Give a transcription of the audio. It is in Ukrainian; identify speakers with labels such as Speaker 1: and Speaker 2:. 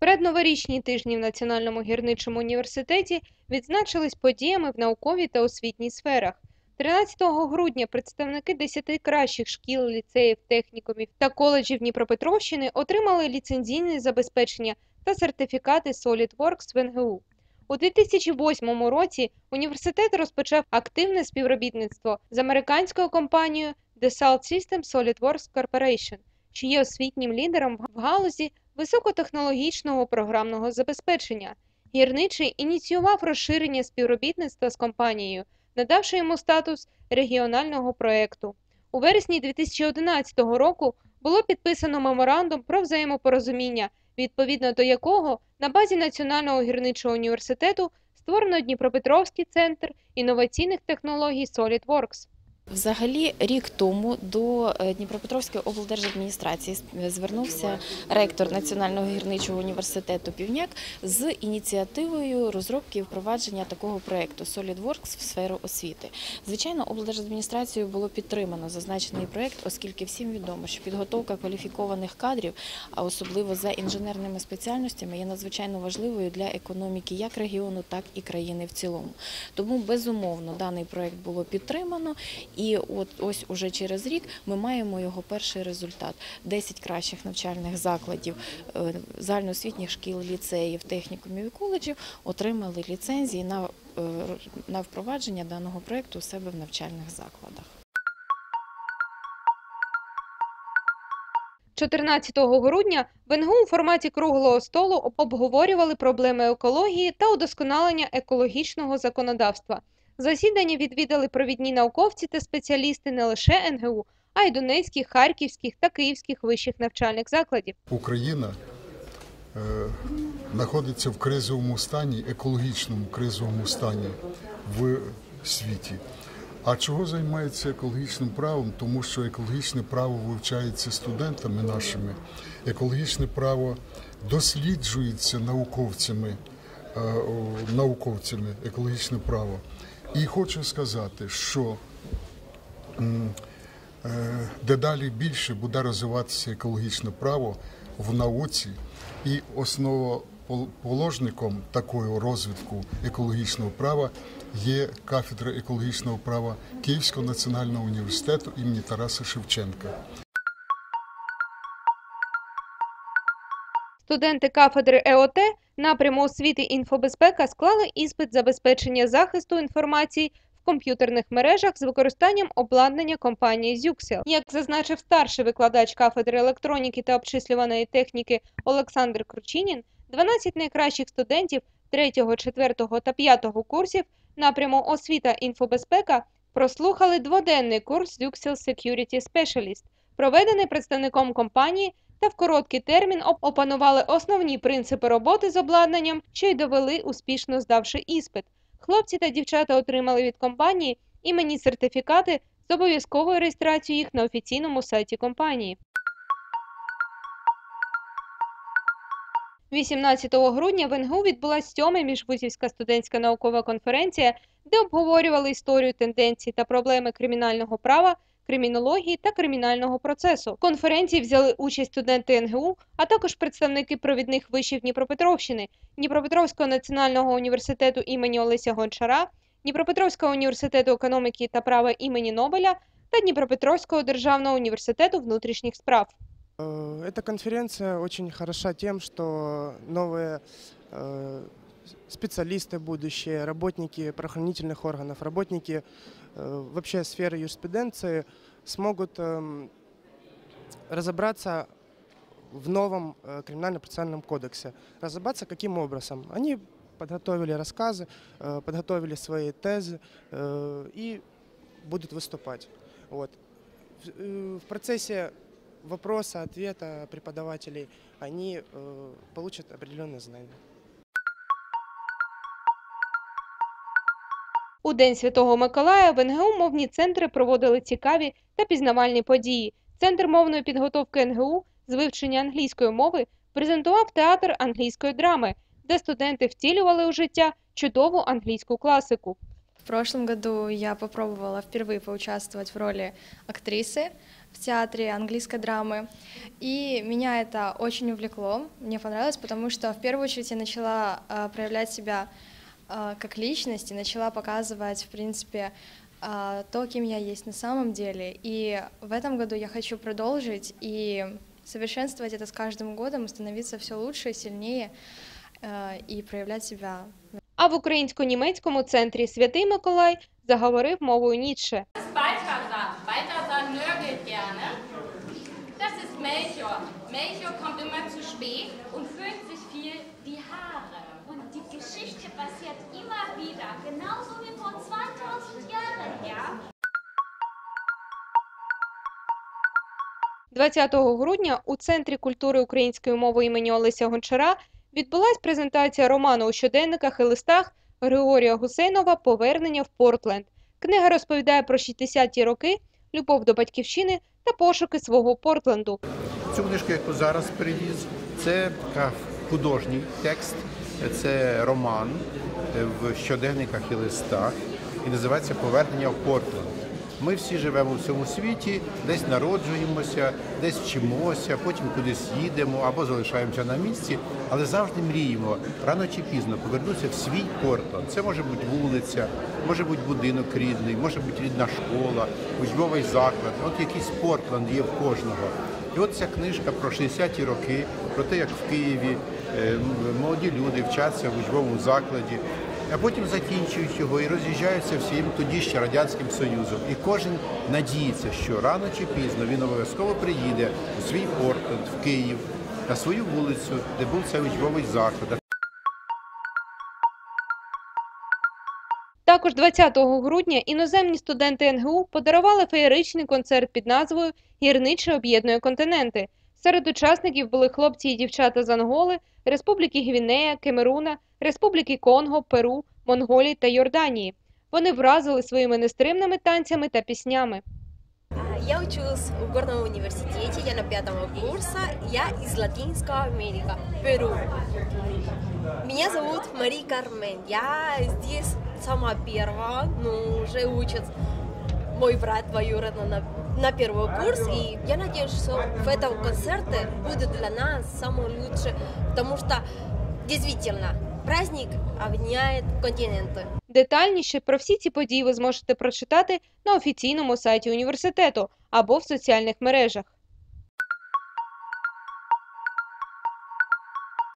Speaker 1: Передноворічні тижні в Національному гірничому університеті відзначились подіями в науковій та освітній сферах. 13 грудня представники 10 кращих шкіл, ліцеїв, технікумів та коледжів Дніпропетровщини отримали ліцензійне забезпечення та сертифікати SolidWorks в НГУ. У 2008 році університет розпочав активне співробітництво з американською компанією Dassault System SolidWorks Corporation, що є освітнім лідером в галузі високотехнологічного програмного забезпечення. Гірничий ініціював розширення співробітництва з компанією, надавши йому статус регіонального проекту. У вересні 2011 року було підписано меморандум про взаємопорозуміння, відповідно до якого на базі Національного гірничого університету створено Дніпропетровський центр інноваційних технологій SolidWorks.
Speaker 2: Взагалі, рік тому до е, Дніпропетровської облдержадміністрації звернувся ректор Національного гірничого університету Півняк з ініціативою розробки і впровадження такого проєкту SolidWorks в сферу освіти. Звичайно, облдержадміністрацією було підтримано зазначений проєкт, оскільки всім відомо, що підготовка кваліфікованих кадрів, а особливо за інженерними спеціальностями, є надзвичайно важливою для економіки як регіону, так і країни в цілому. Тому безумовно даний проєкт було підтримано. І от ось уже через рік ми маємо його перший результат: 10 кращих навчальних закладів е, загальноосвітніх шкіл, ліцеїв, технікумів і коледжів отримали ліцензії на, е, на впровадження даного проєкту у себе в навчальних закладах.
Speaker 1: 14 грудня в у форматі круглого столу обговорювали проблеми екології та удосконалення екологічного законодавства. Засідання відвідали провідні науковці та спеціалісти не лише НГУ, а й Донецьких, Харківських та Київських вищих навчальних закладів.
Speaker 3: Україна е, знаходиться в кризовому стані, екологічному кризовому стані в світі. А чого займається екологічним правом? Тому що екологічне право вивчається студентами нашими, екологічне право досліджується науковцями, е, науковцями екологічне право. І хочу сказати, що е, дедалі більше буде розвиватися екологічне право в науці, і основоположником такого розвитку екологічного права є кафедра екологічного права Київського національного університету імені Тараса Шевченка.
Speaker 1: Студенти кафедри ЕОТ напряму освіти інфобезпека склали іспит забезпечення захисту інформації в комп'ютерних мережах з використанням обладнання компанії Zюксел. Як зазначив старший викладач кафедри електроніки та обчислюваної техніки Олександр Кручинін, 12 найкращих студентів 3, 4 та 5 курсів напряму освіта інфобезпека прослухали дводенний курс Zюксел Security Specialist, проведений представником компанії та в короткий термін опанували основні принципи роботи з обладнанням, що й довели успішно здавши іспит. Хлопці та дівчата отримали від компанії імені сертифікати з обов'язковою реєстрацією їх на офіційному сайті компанії. 18 грудня в НГУ відбулася сьома міжвузівська студентська наукова конференція, де обговорювали історію тенденцій та проблеми кримінального права кримінології та кримінального процесу. В конференції взяли участь студенти НГУ, а також представники провідних вишів Дніпропетровщини, Дніпропетровського національного університету імені Олеся Гончара, Дніпропетровського університету економіки та права імені Нобеля та Дніпропетровського державного університету внутрішніх справ.
Speaker 4: Э, эта конференция очень хороша тем, что новые э, специалисты будущие, работники правоохранительных органов, работники э, вообще сферы юриспруденции смогут эм, разобраться в новом э, криминально-процессуальном кодексе. Разобраться каким образом? Они подготовили рассказы, э, подготовили свои тезы и будут выступать. Вот. В процессе вопроса, ответа преподавателей они получат определенные знания.
Speaker 1: У День Святого Миколая в НГУ мовні центри проводили цікаві та пізнавальні події. Центр мовної підготовки НГУ з вивчення англійської мови презентував театр англійської драми, де студенти втілювали у життя чудову англійську класику.
Speaker 5: В прошлом году я попробовала впервые поучаствовать в роли актрисы. в театре английской драмы. И меня это очень увлекло, мне понравилось, потому что в первую очередь я начала э, проявлять себя э, как личность и начала показывать, в принципе, э, то, кем я есть на самом деле. И в этом году я хочу продолжить и совершенствовать это с каждым годом, и становиться все лучше, сильнее э, и проявлять себя
Speaker 1: А в українсько-німецькому центрі Святий Миколай заговорив мовою Ніцше.
Speaker 6: Genauso wie vor 2000 Jahren, ja?
Speaker 1: 20 грудня у Центрі культури української мови імені Олеся Гончара відбулась презентація роману у щоденниках і листах Григорія Гусейнова Повернення в Портленд. Книга розповідає про 60-ті роки, любов до батьківщини та пошуки свого Портленду.
Speaker 7: Цю книжку, яку зараз привіз, це художній текст, це роман е, в щоденниках і листах, і називається Повернення в Портленд. Ми всі живемо в цьому світі, десь народжуємося, десь вчимося, потім кудись їдемо або залишаємося на місці, але завжди мріємо рано чи пізно повернутися в свій Портленд. Це може бути вулиця, може бути будинок рідний, може бути рідна школа, учбовий заклад. От якийсь Портленд є в кожного. І от ця книжка про 60-ті роки, про те, як в Києві молоді люди вчаться в учбовому закладі, а потім закінчують його і роз'їжджаються всім тоді ще Радянським Союзом. І кожен надіється, що рано чи пізно він обов'язково приїде у свій Портленд, в Київ, на свою вулицю, де був цей учбовий заклад.
Speaker 1: Також 20 грудня іноземні студенти НГУ подарували феєричний концерт під назвою Гірниче об'єднує континенти. Серед учасників були хлопці і дівчата з Анголи, Республіки Гвінея, Камеруна, Республіки Конго, Перу, Монголії та Йорданії. Вони вразили своїми нестримними танцями та піснями.
Speaker 8: Я учусь в горном университете, я на пятом курсе, я из Латинской Америки, Перу. Меня зовут Мари Кармен, я здесь сама первая, но уже учит мой брат двоюродный на, на первый курс, и я надеюсь, что в этом концерте будет для нас самый лучший, потому что действительно праздник объединяет континенты.
Speaker 1: Детальніше про всі ці події ви зможете прочитати на офіційному сайті університету або в соціальних мережах.